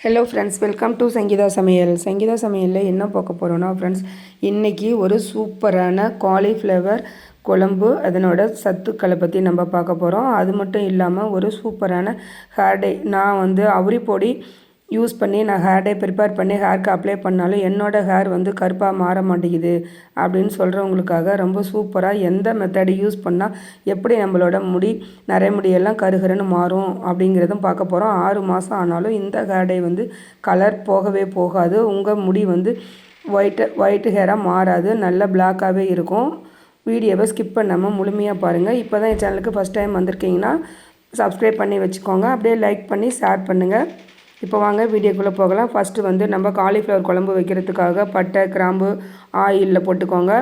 Hello friends welcome to Sangeetha Samayal Sangeetha சமையலில் என்ன பார்க்க போகிறோன்னா ஃப்ரெண்ட்ஸ் இன்றைக்கி ஒரு சூப்பரான காலிஃப்ளவர் குழம்பு அதனோட சத்துக்களை பற்றி நம்ம பார்க்க போகிறோம் அது மட்டும் இல்லாமல் ஒரு சூப்பரான ஹேர்டே நான் வந்து அவுரி பொடி யூஸ் பண்ணி நான் ஹேர் டே ப்ரிப்பேர் பண்ணி ஹேர்க்கு அப்ளை பண்ணாலும் என்னோடய ஹேர் வந்து கருப்பாக மாற மாட்டேங்குது அப்படின்னு சொல்கிறவங்களுக்காக ரொம்ப சூப்பராக எந்த மெத்தடு யூஸ் பண்ணால் எப்படி நம்மளோட முடி நிறைய முடியெல்லாம் கருகருன்னு மாறும் அப்படிங்கிறதும் பார்க்க போகிறோம் ஆறு மாதம் ஆனாலும் இந்த ஹேர் டே வந்து கலர் போகவே போகாது. உங்கள் முடி வந்து ஒயிட்டு ஒயிட்டு ஹேராக மாறாது. நல்ல பிளாக்காகவே இருக்கும். வீடியோவை ஸ்கிப் பண்ணாமல் முழுமையாக பாருங்கள் இப்போ தான் என் சேனலுக்கு ஃபஸ்ட் டைம் வந்திருக்கீங்கன்னா சப்ஸ்கிரைப் பண்ணி வச்சுக்கோங்க. அப்படியே லைக் பண்ணி ஷேர் பண்ணுங்கள் இப்போ வாங்க வீடியோக்குள்ளே போகலாம். ஃபஸ்ட்டு வந்து நம்ம காலிஃப்ளவர் குழம்பு வைக்கிறதுக்காக பட்டை கிராம்பு ஆயிலில் போட்டுக்கோங்க.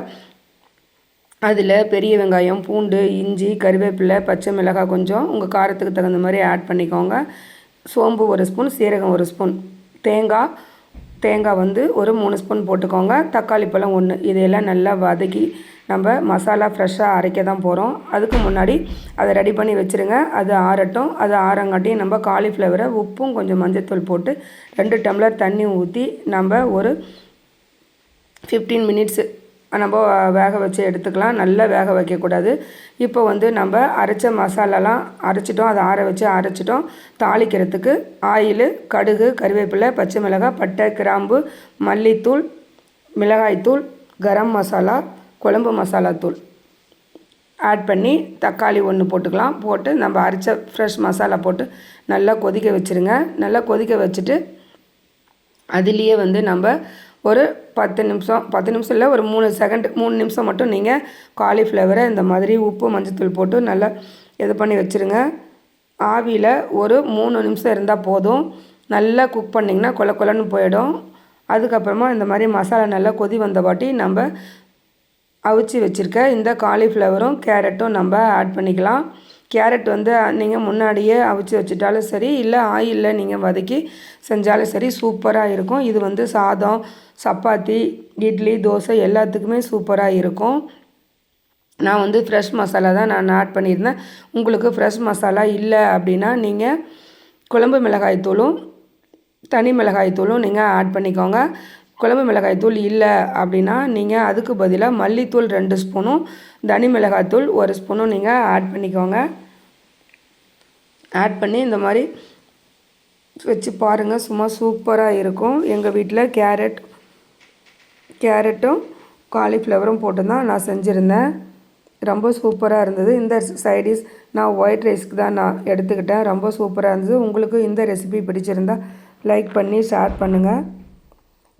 அதில் பெரிய வெங்காயம் பூண்டு இஞ்சி கருவேப்பிலை பச்சை மிளகாய் கொஞ்சம் உங்கள் காரத்துக்கு தகுந்த மாதிரி ஆட் பண்ணிக்கோங்க. சோம்பு ஒரு ஸ்பூன் சீரகம் ஒரு ஸ்பூன் தேங்காய் தேங்காய் வந்து ஒரு மூணு ஸ்பூன் போட்டுக்கோங்க. தக்காளி பழம் ஒன்று இதையெல்லாம் நல்லா வதக்கி நம்ம மசாலா ஃப்ரெஷ்ஷாக அரைக்க தான் போகிறோம் அதுக்கு முன்னாடி அதை ரெடி பண்ணி வச்சுருங்க. அது ஆறட்டும். அது ஆறங்காட்டியும் நம்ம காலிஃப்ளவரை உப்பும் கொஞ்சம் மஞ்சத்தூள் போட்டு ரெண்டு டம்ளர் தண்ணி ஊற்றி நம்ம ஒரு ஃபிஃப்டீன் மினிட்ஸு நம்ம வேக வச்சு எடுத்துக்கலாம். நல்லா வேக வைக்கக்கூடாது. இப்போ வந்து நம்ம அரைச்ச மசாலாலாம் அரைச்சிட்டோம். அதை ஆற வச்சு அரைச்சிட்டோம். தாளிக்கிறதுக்கு ஆயில் கடுகு கருவேப்பிலை பச்சை மிளகாய் பட்டை கிராம்பு மல்லித்தூள் மிளகாய்த்தூள் கரம் மசாலா குழம்பு மசாலா தூள். ஆட் பண்ணி தக்காளி ஒன்று போட்டுக்கலாம். போட்டு நம்ம அரைச்ச ஃப்ரெஷ் மசாலா போட்டு நல்லா கொதிக்க வச்சுருங்க. நல்லா கொதிக்க வச்சுட்டு அதுலேயே வந்து நம்ம ஒரு பத்து நிமிஷம் பத்து நிமிஷம் இல்லை ஒரு மூணு செகண்ட் மூணு நிமிஷம் மட்டும் நீங்கள் காலிஃப்ளவரை இந்த மாதிரி உப்பு மஞ்சத்தூள் போட்டு நல்லா இது பண்ணி வச்சுருங்க. ஆவியில் ஒரு மூணு நிமிஷம் இருந்தால் போதும். நல்லா குக் பண்ணிங்கன்னா கொல கொலன்னு போயிடும். அதுக்கப்புறமா இந்த மாதிரி மசாலா நல்லா கொதி வந்த வாட்டி நம்ம அவிச்சு வச்சுருக்க இந்த காலிஃப்ளவரும் கேரட்டும் நம்ம ஆட் பண்ணிக்கலாம். கேரட் வந்து நீங்கள் முன்னாடியே அவிச்சு வச்சுட்டாலும் சரி இல்லை ஆயிலில் நீங்கள் வதக்கி செஞ்சாலும் சரி சூப்பராக இருக்கும். இது வந்து சாதம் சப்பாத்தி இட்லி தோசை எல்லாத்துக்குமே சூப்பராக இருக்கும். நான் வந்து ஃப்ரெஷ் மசாலா தான் நான் ஆட் பண்ணியிருந்தேன். உங்களுக்கு ஃப்ரெஷ் மசாலா இல்லை அப்படின்னா நீங்கள் குழம்பு மிளகாய் தூளும் தனி மிளகாய் தூளும் நீங்கள் ஆட் பண்ணிக்கோங்க. குழம்பு மிளகாய் தூள் இல்லை அப்படின்னா நீங்கள் அதுக்கு பதிலாக மல்லித்தூள் ரெண்டு ஸ்பூனும் தனி மிளகாய் தூள் ஒரு ஸ்பூனும் நீங்கள் ஆட் பண்ணிக்கோங்க. ஆட் பண்ணி இந்த மாதிரி வச்சு பாருங்கள் சும்மா சூப்பராக இருக்கும். எங்கள் வீட்டில் கேரட் கேரட்டும் காலிஃப்ளவரும் போட்டு தான் நான் செஞ்சுருந்தேன். ரொம்ப சூப்பராக இருந்தது. இந்த சைடிஸ் நான் ஒயிட் ரைஸ்க்கு தான் நான் எடுத்துக்கிட்டேன். ரொம்ப சூப்பராக இருந்தது. உங்களுக்கு இந்த ரெசிபி பிடிச்சிருந்தா லைக் பண்ணி ஷேர் பண்ணுங்கள்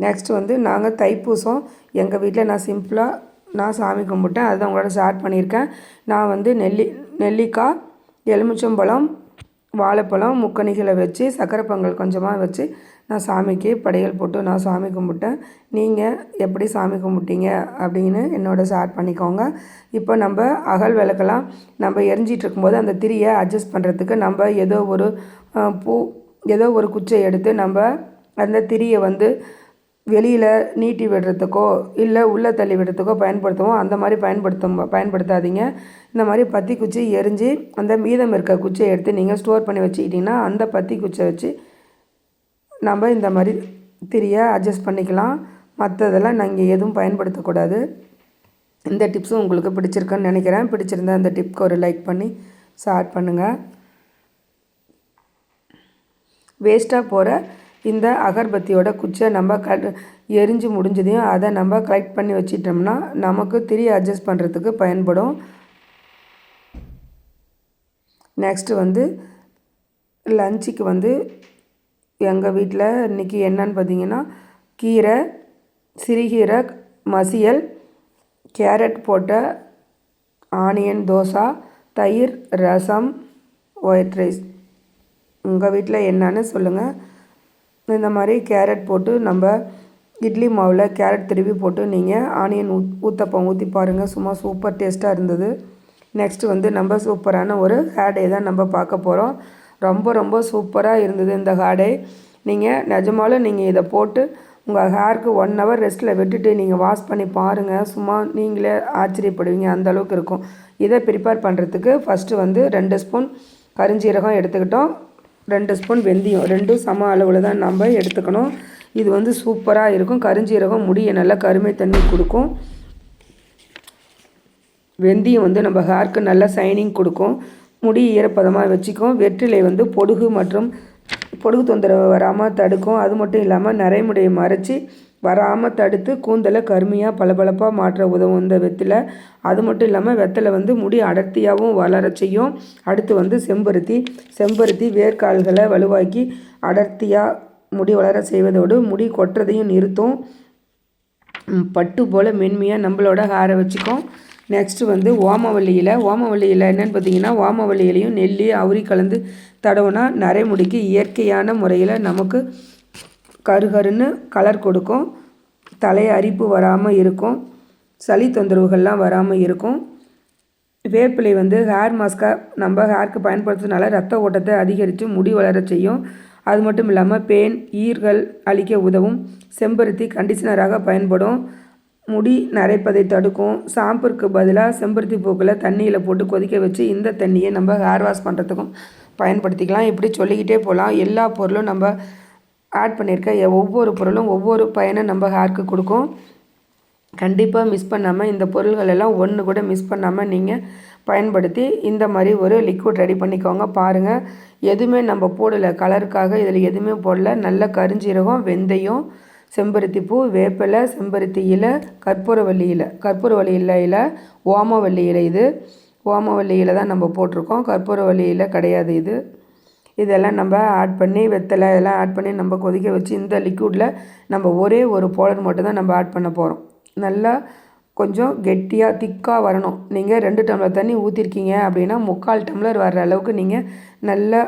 நெக்ஸ்ட் வந்து நாங்கள் தைப்பூசம். எங்கள் வீட்டில் நான் சிம்பிளாக நான் சாமி கும்பிட்டேன். அதுதான் உங்களோட ஷேர் பண்ணியிருக்கேன். நான் வந்து நெல்லி நெல்லிக்காய் எலுமிச்சம்பழம் வாழைப்பழம் முக்கணிகளை வச்சு சக்கரை பொங்கல் கொஞ்சமாக வச்சு நான் சாமிக்கு படையல் போட்டு நான் சாமி கும்பிட்டேன். நீங்கள் எப்படி சாமி கும்பிட்டீங்க அப்படின்னு என்னோட ஷேர் பண்ணிக்கோங்க. இப்போ நம்ம அகல் விளக்கெல்லாம் நம்ம எரிஞ்சிட்டு இருக்கும்போது அந்த திரியை அட்ஜஸ்ட் பண்ணுறதுக்கு நம்ம ஏதோ ஒரு பூ ஏதோ ஒரு குச்சை எடுத்து நம்ம அந்த திரியை வந்து வெளியில் நீட்டி விடுறதுக்கோ இல்லை உள்ளே தள்ளி விடுறதுக்கோ பயன்படுத்துவோம் அந்த மாதிரி பயன்படுத்தும் பயன்படுத்தாதீங்க. இந்த மாதிரி பத்தி குச்சி எரிஞ்சு அந்த மீதம் இருக்க குச்சியை எடுத்து நீங்கள் ஸ்டோர் பண்ணி வச்சுக்கிட்டிங்கன்னா அந்த பத்தி குச்சை வச்சு நம்ம இந்த மாதிரி திரியை அட்ஜஸ்ட் பண்ணிக்கலாம். மற்றதெல்லாம் நாங்கள் எதுவும் பயன்படுத்தக்கூடாது. இந்த டிப்ஸும் உங்களுக்கு பிடிச்சிருக்குன்னு நினைக்கிறேன். பிடிச்சிருந்தா அந்த டிப்க்கு ஒரு லைக் பண்ணி ஷேர் பண்ணுங்கள் வேஸ்ட்டாக போகிற இந்த அகர்பத்தியோட குச்சை நம்ம க எரிஞ்சு முடிஞ்சதையும் அதை நம்ம கலெக்ட் பண்ணி வச்சிட்டோம்னா நமக்கு திரி அட்ஜஸ்ட் பண்ணுறதுக்கு பயன்படும். நெக்ஸ்ட்டு வந்து லஞ்சுக்கு வந்து எங்கள் வீட்டில் இன்றைக்கி என்னன்னு பார்த்தீங்கன்னா கீரை சிறுகீரை மசியல் கேரட் போட்ட ஆனியன் தோசை தயிர் ரசம் ஒயிட் ரைஸ் உங்கள் வீட்டில் என்னன்னு சொல்லுங்கள் இந்த மாதிரி கேரட் போட்டு நம்ம இட்லி மாவில் கேரட் திருவி போட்டு நீங்கள் ஆனியன் ஊத் ஊத்தப்பம் ஊற்றி பாருங்கள் சும்மா சூப்பர் டேஸ்ட்டாக இருந்தது. நெக்ஸ்ட்டு வந்து நம்ம சூப்பரான ஒரு ஹேடே தான் நம்ம பார்க்க போகிறோம் ரொம்ப ரொம்ப சூப்பராக இருந்தது இந்த ஹேடே நீங்கள் நிஜமாலும் நீங்கள் இதை போட்டு உங்கள் ஹேருக்கு ஒன் ஹவர் ரெஸ்ட்டில் விட்டுட்டு நீங்கள் வாஷ் பண்ணி பாருங்கள் சும்மா நீங்களே ஆச்சரியப்படுவீங்க. அந்த அளவுக்கு இருக்கும். இதை ப்ரிப்பேர் பண்ணுறதுக்கு ஃபஸ்ட்டு வந்து ரெண்டு ஸ்பூன் கருஞ்சீரகம் எடுத்துக்கிட்டோம். ரெண்டு ஸ்பூன் வெந்தயம் ரெண்டும் சம அளவில் தான் நம்ம எடுத்துக்கணும். இது வந்து சூப்பராக இருக்கும். கருஞ்சீரகம் முடியை நல்லா கருமை தண்ணி கொடுக்கும். வெந்தயம் வந்து நம்ம ஹேர்க்கு நல்லா சைனிங் கொடுக்கும். முடி ஈரப்பதமாக வச்சுக்கும். வெற்றிலை வந்து பொடுகு மற்றும் பொடுகு தொந்தரவு வராமல் தடுக்கும். அது மட்டும் இல்லாமல் நரைமுடியை மறைச்சி வராமல் தடுத்து கூந்தலை கருமையாக பளபளப்பாக மாற்ற உதவும் இந்த வெத்திலை. அது மட்டும் இல்லாமல் வெத்தலை வந்து முடி அடர்த்தியாகவும் வளர செய்யும் அடுத்து வந்து செம்பருத்தி. செம்பருத்தி வேர்க்கால்களை வலுவாக்கி அடர்த்தியாக முடி வளர செய்வதோடு முடி கொட்டுறதையும் நிறுத்தும். பட்டு போல் மென்மையாக நம்மளோட ஹேரை வச்சுக்கும். நெக்ஸ்ட்டு வந்து ஓமவல்லியில். ஓமவல்லியில் என்னென்னு பார்த்தீங்கன்னா ஓமவல்லியிலையும் நெல்லி அவுரி கலந்து தடவுனா நரைமுடிக்கு இயற்கையான முறையில் நமக்கு கருகருன்னு கலர் கொடுக்கும். தலை அரிப்பு வராமல் இருக்கும். சளி தொந்தரவுகள்லாம் வராமல் இருக்கும். வேப்பிலை வந்து ஹேர் மாஸ்க்காக நம்ம ஹேருக்கு பயன்படுத்துறதுனால ரத்த ஓட்டத்தை அதிகரித்து முடி வளர செய்யும். அது மட்டும் இல்லாமல் பேன் ஈர்கள் அழிக்க உதவும். செம்பருத்தி கண்டிஷனராக பயன்படும். முடி நரைப்பதை தடுக்கும். ஷாம்புக்கு பதிலாக செம்பருத்தி பூக்களை தண்ணியில் போட்டு கொதிக்க வச்சு இந்த தண்ணியை நம்ம ஹேர் வாஷ் பண்ணுறதுக்கும் பயன்படுத்திக்கலாம். இப்படி சொல்லிக்கிட்டே போகலாம் எல்லா பொருளும் நம்ம ஆட் பண்ணியிருக்க ஒவ்வொரு பொருளும் ஒவ்வொரு பயனை நம்ம ஹேர்க்கு கொடுக்கும். கண்டிப்பாக மிஸ் பண்ணாமல் இந்த பொருள்கள் எல்லாம் ஒன்று கூட மிஸ் பண்ணாமல் நீங்கள் பயன்படுத்தி இந்த மாதிரி ஒரு லிக்விட் ரெடி பண்ணிக்கோங்க. பாருங்கள் எதுவுமே நம்ம போடலை. கலருக்காக இதில் எதுவுமே போடல. நல்ல கருஞ்சீரகம் வெந்தயம் செம்பருத்தி பூ வேப்பிலை செம்பருத்தி இலை கற்பூரவல்லி இலை. கற்பூரவல்லி இலை இலை ஓமவல்லி இலை இது. ஓமவல்லி இலை தான் நம்ம போட்டிருக்கோம். கற்பூரவல்லி இலை கிடையாது இது. இதெல்லாம் நம்ம ஆட் பண்ணி வெத்தலை இதெல்லாம் ஆட் பண்ணி நம்ம கொதிக்க வச்சு இந்த லிக்விடில் நம்ம ஒரே ஒரு பவுடர் மட்டும் தான் நம்ம ஆட் பண்ண போகிறோம் நல்லா கொஞ்சம் கெட்டியாக திக்காக வரணும். நீங்கள் ரெண்டு டம்ளர் தண்ணி ஊற்றிருக்கீங்க அப்படின்னா முக்கால் டம்ளர் வர்ற அளவுக்கு நீங்கள் நல்லா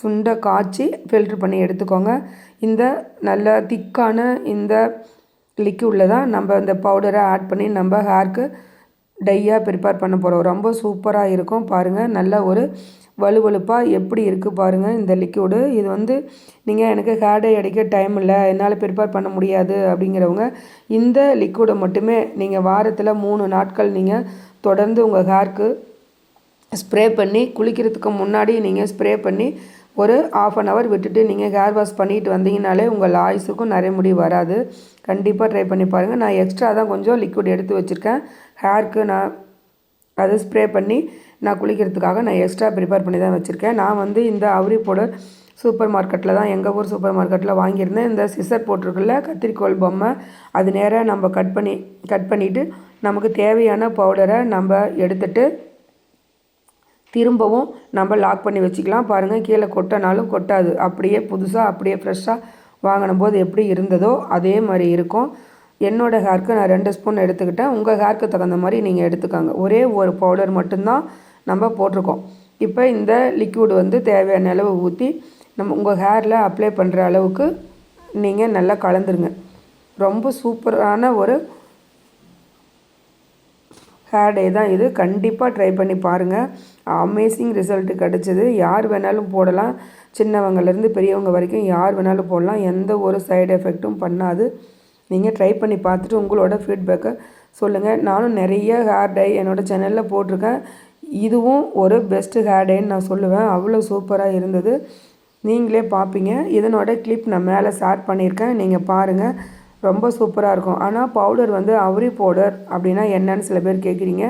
சுண்டை காய்ச்சி ஃபில்ட்ரு பண்ணி எடுத்துக்கோங்க. இந்த நல்ல திக்கான இந்த லிக்யூடில் தான் நம்ம இந்த பவுடரை ஆட் பண்ணி நம்ம ஹேர்க்கு டையாக ப்ரிப்பேர் பண்ண போகிறோம் ரொம்ப சூப்பராக இருக்கும். பாருங்கள் நல்ல ஒரு வலுவலுப்பாக எப்படி இருக்குது பாருங்கள் இந்த லிக்யூடு இது வந்து நீங்கள் எனக்கு ஹேர் டை அடிக்க டைம் இல்லை என்னால் ப்ரிப்பேர் பண்ண முடியாது அப்படிங்கிறவங்க இந்த லிக்யூடை மட்டுமே நீங்கள் வாரத்தில் மூணு நாட்கள் நீங்கள் தொடர்ந்து உங்கள் ஹேர்க்கு ஸ்ப்ரே பண்ணி குளிக்கிறதுக்கு முன்னாடி நீங்கள் ஸ்ப்ரே பண்ணி ஒரு ஆஃப் அன் ஹவர் விட்டுட்டு நீங்கள் ஹேர் வாஷ் பண்ணிட்டு வந்தீங்கனாலே உங்கள் ஆயுஸுக்கும் நிறைய முடி வராது. கண்டிப்பாக ட்ரை பண்ணி பாருங்கள் நான் எக்ஸ்ட்ரா தான் கொஞ்சம் லிக்விட் எடுத்து வச்சுருக்கேன். ஹேர்க்கு நான் அதை ஸ்ப்ரே பண்ணி நான் குளிக்கிறதுக்காக நான் எக்ஸ்ட்ரா ப்ரிப்பேர் பண்ணி தான் வச்சுருக்கேன். நான் வந்து இந்த அவுரி பவுடர் சூப்பர் மார்க்கெட்டில் தான் எங்கள் ஊர் சூப்பர் மார்க்கெட்டில் வாங்கியிருந்தேன். இந்த சிசர் போட்டிருக்குல்ல கத்திரிக்கோள் பொம்மை அது நேராக நம்ம கட் பண்ணி கட் பண்ணிவிட்டு நமக்கு தேவையான பவுடரை நம்ம எடுத்துகிட்டு திரும்பவும் நம்ம லாக் பண்ணி வச்சுக்கலாம். பாருங்கள் கீழே கொட்டினாலும் கொட்டாது. அப்படியே புதுசாக அப்படியே ஃப்ரெஷ்ஷாக வாங்கின போது எப்படி இருந்ததோ அதே மாதிரி இருக்கும். என்னோடய ஹேர்க்கு நான் ரெண்டு ஸ்பூன் எடுத்துக்கிட்டேன். உங்கள் ஹேர்க்கு தகுந்த மாதிரி நீங்கள் எடுத்துக்கோங்க. ஒரே ஒரு பவுடர் மட்டும்தான் நம்ம போட்டிருக்கோம். இப்போ இந்த லிக்விட் வந்து தேவையான அளவு ஊற்றி நம்ம உங்கள் ஹேரில் அப்ளை பண்ணுற அளவுக்கு நீங்கள் நல்லா கலந்துருங்க. ரொம்ப சூப்பரான ஒரு ஹேர் டே தான் இது. கண்டிப்பாக ட்ரை பண்ணி பாருங்கள் அமேசிங் ரிசல்ட் கிடச்சிது. யார் வேணாலும் போடலாம். சின்னவங்கலேருந்து பெரியவங்க வரைக்கும் யார் வேணாலும் போடலாம். எந்த ஒரு சைடு எஃபெக்ட்டும் பண்ணாது. நீங்கள் ட்ரை பண்ணி பார்த்துட்டு உங்களோட ஃபீட்பேக்கை சொல்லுங்கள் நானும் நிறைய ஹேர் டை என்னோடய சேனலில் போட்டிருக்கேன். இதுவும் ஒரு பெஸ்ட்டு ஹேர்டைன்னு நான் சொல்லுவேன். அவ்வளோ சூப்பராக இருந்தது. நீங்களே பார்ப்பீங்க. இதனோட கிளிப் நான் மேலே ஷேர் பண்ணியிருக்கேன். நீங்கள் பாருங்கள் ரொம்ப சூப்பராக இருக்கும். ஆனால் பவுடர் வந்து அவரி பவுடர் அப்படின்னா என்னன்னு சில பேர் கேட்குறீங்க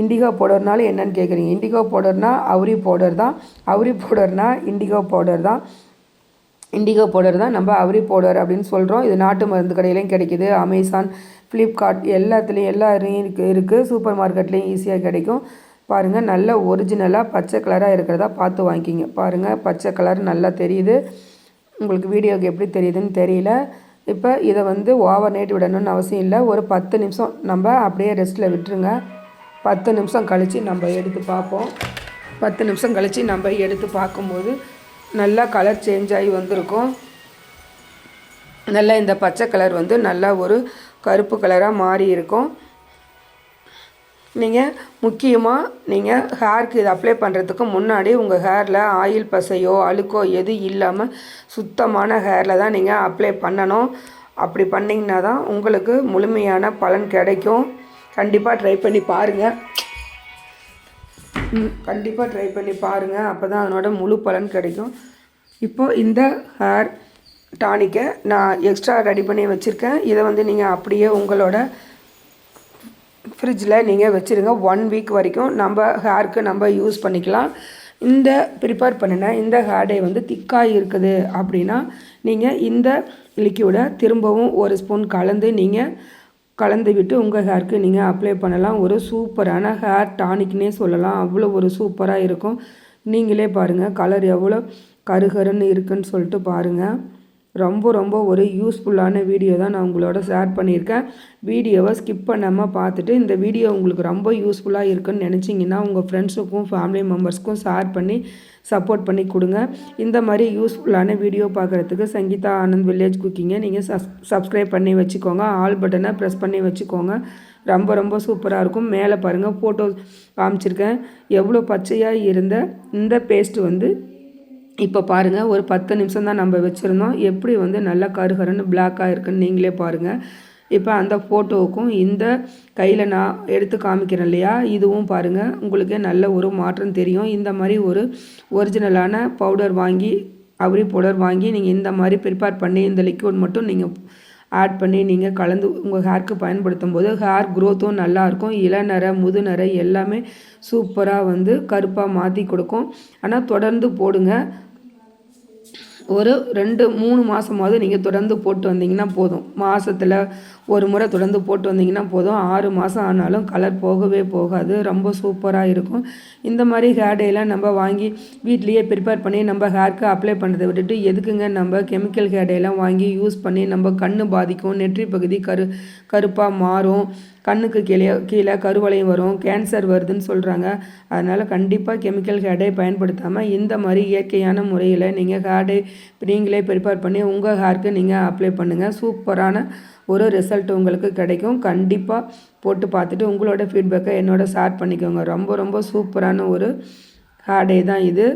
இண்டிகோ பவுடர்னாலும் என்னன்னு கேட்குறீங்க இண்டிகோ பவுடர்னால் அவரி பவுடர் தான். அவரி பவுடர்னால் இண்டிகோ பவுடர் தான். இண்டிகோ பவுடர் தான் நம்ம அவரி பவுடர் அப்படின்னு சொல்கிறோம் இது நாட்டு மருந்து கடையிலையும் கிடைக்கிது. அமேசான் ஃப்ளிப்கார்ட் எல்லாத்துலேயும் எல்லா இருக்குது இருக்குது சூப்பர் மார்க்கெட்லேயும் ஈஸியாக கிடைக்கும். பாருங்கள் நல்ல ஒரிஜினலாக பச்சை கலராக இருக்கிறதா பார்த்து வாங்கிக்கிங்க. பாருங்கள் பச்சை கலர் நல்லா தெரியுது. உங்களுக்கு வீடியோக்கு எப்படி தெரியுதுன்னு தெரியல. இப்போ இதை வந்து ஓவர் நைட் விடணும்னு அவசியம் இல்லை. ஒரு பத்து நிமிஷம் நம்ம அப்படியே ரெஸ்ட்டில் விட்டுருங்க. பத்து நிமிஷம் கழித்து நம்ம எடுத்து பார்ப்போம். பத்து நிமிஷம் கழித்து நம்ம எடுத்து பார்க்கும்போது நல்லா கலர் சேஞ்ச் ஆகி வந்திருக்கும். நல்லா இந்த பச்சை கலர் வந்து நல்லா ஒரு கருப்பு கலராக மாறி இருக்கும். நீங்கள் முக்கியமாக நீங்கள் ஹேருக்கு இது அப்ளை பண்ணுறதுக்கு முன்னாடி உங்கள் ஹேரில் ஆயில் பசையோ அழுக்கோ எது இல்லாமல் சுத்தமான ஹேரில் தான் நீங்கள் அப்ளை பண்ணணும். அப்படி பண்ணிங்கன்னா தான் உங்களுக்கு முழுமையான பலன் கிடைக்கும். கண்டிப்பாக ட்ரை பண்ணி பாருங்கள் கண்டிப்பாக ட்ரை பண்ணி பாருங்கள் அப்போ தான் அதனோட முழு பலன் கிடைக்கும். இப்போ இந்த ஹேர் டானிக்கை நான் எக்ஸ்ட்ரா ரெடி பண்ணி வச்சுருக்கேன். இதை வந்து நீங்கள் அப்படியே உங்களோட ஃப்ரிட்ஜில் நீங்கள் வச்சுருங்க ஒன் வீக் வரைக்கும் நம்ம ஹேருக்கு நம்ம யூஸ் பண்ணிக்கலாம். இந்த ப்ரிப்பேர் பண்ணின இந்த ஹேர் டே வந்து திக்காக இருக்குது அப்படின்னா நீங்கள் இந்த லிக்யூடை திரும்பவும் ஒரு ஸ்பூன் கலந்து நீங்கள் கலந்து விட்டு உங்கள் ஹேருக்கு நீங்கள் அப்ளை பண்ணலாம். ஒரு சூப்பரான ஹேர் டானிக்னே சொல்லலாம். அவ்வளோ ஒரு சூப்பராக இருக்கும். நீங்களே பாருங்கள் கலர் எவ்வளோ கருகருன்னு இருக்குன்னு சொல்லிட்டு பாருங்கள் ரொம்ப ரொம்ப ஒரு யூஸ்ஃபுல்லான வீடியோ தான் நான் உங்களோட ஷேர் பண்ணியிருக்கேன். வீடியோவை ஸ்கிப் பண்ணாமல் பார்த்துட்டு இந்த வீடியோ உங்களுக்கு ரொம்ப யூஸ்ஃபுல்லாக இருக்குன்னு நினச்சிங்கன்னா உங்கள் ஃப்ரெண்ட்ஸுக்கும் ஃபேமிலி மெம்பர்ஸ்க்கும் ஷேர் பண்ணி சப்போர்ட் பண்ணி கொடுங்க. இந்த மாதிரி யூஸ்ஃபுல்லான வீடியோ பார்க்குறதுக்கு சங்கீதா ஆனந்த் வில்லேஜ் குக்கிங்கை நீங்கள் சஸ் சப்ஸ்கிரைப் பண்ணி வச்சுக்கோங்க. ஆல் பட்டனை ப்ரெஸ் பண்ணி வச்சுக்கோங்க. ரொம்ப ரொம்ப சூப்பராக இருக்கும். மேலே பாருங்கள் ஃபோட்டோ காமிச்சிருக்கேன். எவ்வளோ பச்சையாக இருந்த இந்த பேஸ்ட்டு வந்து இப்போ பாருங்கள் ஒரு பத்து நிமிஷம் தான் நம்ம வச்சுருந்தோம். எப்படி வந்து நல்லா கருகருன்னு பிளாக்காக இருக்குன்னு நீங்களே பாருங்கள் இப்போ அந்த ஃபோட்டோவுக்கும் இந்த கையில் நான் எடுத்து காமிக்கிறேன் இல்லையா? இதுவும் பாருங்கள் உங்களுக்கே நல்ல ஒரு மாற்றம் தெரியும். இந்த மாதிரி ஒரு ஒரிஜினலான பவுடர் வாங்கி அவரி பவுடர் வாங்கி நீங்கள் இந்த மாதிரி ப்ரிப்பேர் பண்ணி இந்த லிக்விட் மட்டும் நீங்கள் ஆட் பண்ணி நீங்கள் கலந்து உங்கள் ஹேர்க்கு பயன்படுத்தும் போது ஹேர் க்ரோத்தும் நல்லாயிருக்கும் இளநரை முதுநரை எல்லாமே சூப்பராக வந்து கருப்பாக மாற்றி கொடுக்கும். ஆனால் தொடர்ந்து போடுங்க. ஒரு ரெண்டு மூணு மாதமாவது நீங்கள் தொடர்ந்து போட்டு வந்தீங்கன்னா போதும். மாதத்தில் ஒரு முறை தொடர்ந்து போட்டு வந்தீங்கன்னா போதும். ஆறு மாதம் ஆனாலும் கலர் போகவே போகாது. ரொம்ப சூப்பராக இருக்கும். இந்த மாதிரி ஹேர் டேலாம் நம்ம வாங்கி வீட்லேயே ப்ரிப்பேர் பண்ணி நம்ம ஹேர்க்கு அப்ளை பண்ணுறதை விட்டுட்டு எதுக்குங்க நம்ம கெமிக்கல் ஹேர் டேலாம் வாங்கி யூஸ் பண்ணி நம்ம கண் பாதிக்கும் நெற்றி பகுதி கரு கருப்பாக மாறும் கண்ணுக்கு கீழே கீழே கருவளையும் வரும் கேன்சர் வருதுன்னு சொல்கிறாங்க அதனால் கண்டிப்பாக கெமிக்கல் ஹேர்டை பயன்படுத்தாமல் இந்த மாதிரி இயற்கையான முறையில் நீங்கள் ஹேர்டை நீங்களே ப்ரிப்பேர் பண்ணி உங்கள் ஹேர்க்கு நீங்கள் அப்ளை பண்ணுங்கள் சூப்பரான ஒரு ரிசல்ட் உங்களுக்கு கிடைக்கும். கண்டிப்பாக போட்டு பார்த்துட்டு உங்களோட ஃபீட்பேக்கை என்னோட ஷேர் பண்ணிக்கோங்க. ரொம்ப ரொம்ப சூப்பரான ஒரு ஹார்டே தான் இது.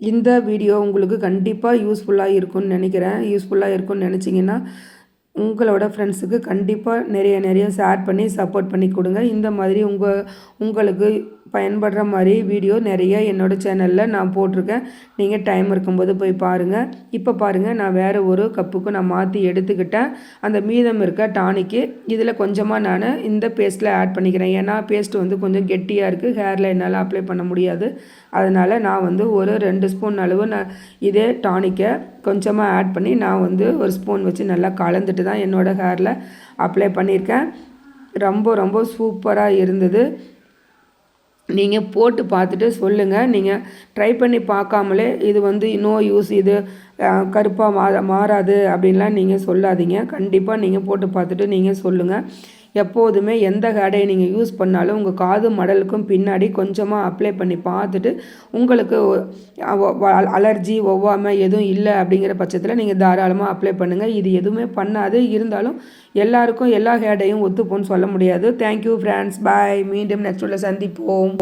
இந்த வீடியோ உங்களுக்கு கண்டிப்பாக யூஸ்ஃபுல்லாக இருக்கும்னு நினைக்கிறேன். யூஸ்ஃபுல்லாக இருக்கும்னு நினச்சிங்கன்னா உங்களோட ஃப்ரெண்ட்ஸுக்கு கண்டிப்பாக நிறைய நிறைய ஷேர் பண்ணி சப்போர்ட் பண்ணி கொடுங்க. இந்த மாதிரி உங்கள் உங்களுக்கு பயன்படுற மாதிரி வீடியோ நிறைய என்னோடய சேனலில் நான் போட்டிருக்கேன். நீங்கள் டைம் இருக்கும்போது போய் பாருங்கள் இப்போ பாருங்கள் நான் வேறு ஒரு கப்புக்கு நான் மாற்றி எடுத்துக்கிட்டேன். அந்த மீதம் இருக்க டானிக்கு இதில் கொஞ்சமாக நான் இந்த பேஸ்ட்டில் ஆட் பண்ணிக்கிறேன். ஏன்னா பேஸ்ட் வந்து கொஞ்சம் கெட்டியாக இருக்குது ஹேரில் என்னால் அப்ளை பண்ண முடியாது. அதனால் நான் வந்து ஒரு ரெண்டு ஸ்பூன் அளவு நான் இதே டானிக்கை கொஞ்சமாக ஆட் பண்ணி நான் வந்து ஒரு ஸ்பூன் வச்சு நல்லா கலந்துட்டு தான் என்னோடய ஹேரில் அப்ளை பண்ணியிருக்கேன். ரொம்ப ரொம்ப சூப்பராக இருந்தது. நீங்கள் போட்டு பார்த்துட்டு சொல்லுங்கள் நீங்கள் ட்ரை பண்ணி பார்க்காமலே இது வந்து நோ யூஸ் இது கருப்பாக மா மாறாது அப்படின்லாம் நீங்கள் சொல்லாதீங்க. கண்டிப்பாக நீங்கள் போட்டு பார்த்துட்டு நீங்கள் சொல்லுங்கள் எப்போதுமே எந்த ஹேடையை நீங்கள் யூஸ் பண்ணாலும் உங்கள் காது மடலுக்கும் பின்னாடி கொஞ்சமாக அப்ளை பண்ணி பார்த்துட்டு உங்களுக்கு அலர்ஜி ஒவ்வாமல் எதுவும் இல்லை அப்படிங்கிற பட்சத்தில் நீங்கள் தாராளமாக அப்ளை பண்ணுங்கள் இது எதுவுமே பண்ணாது. இருந்தாலும் எல்லாருக்கும் எல்லா ஹேடையும் ஒத்துப்போன்னு சொல்ல முடியாது. தேங்க்யூ ஃப்ரெண்ட்ஸ் பாய் மீண்டும் நெக்ஸ்ட் உள்ள சந்திப்போம்.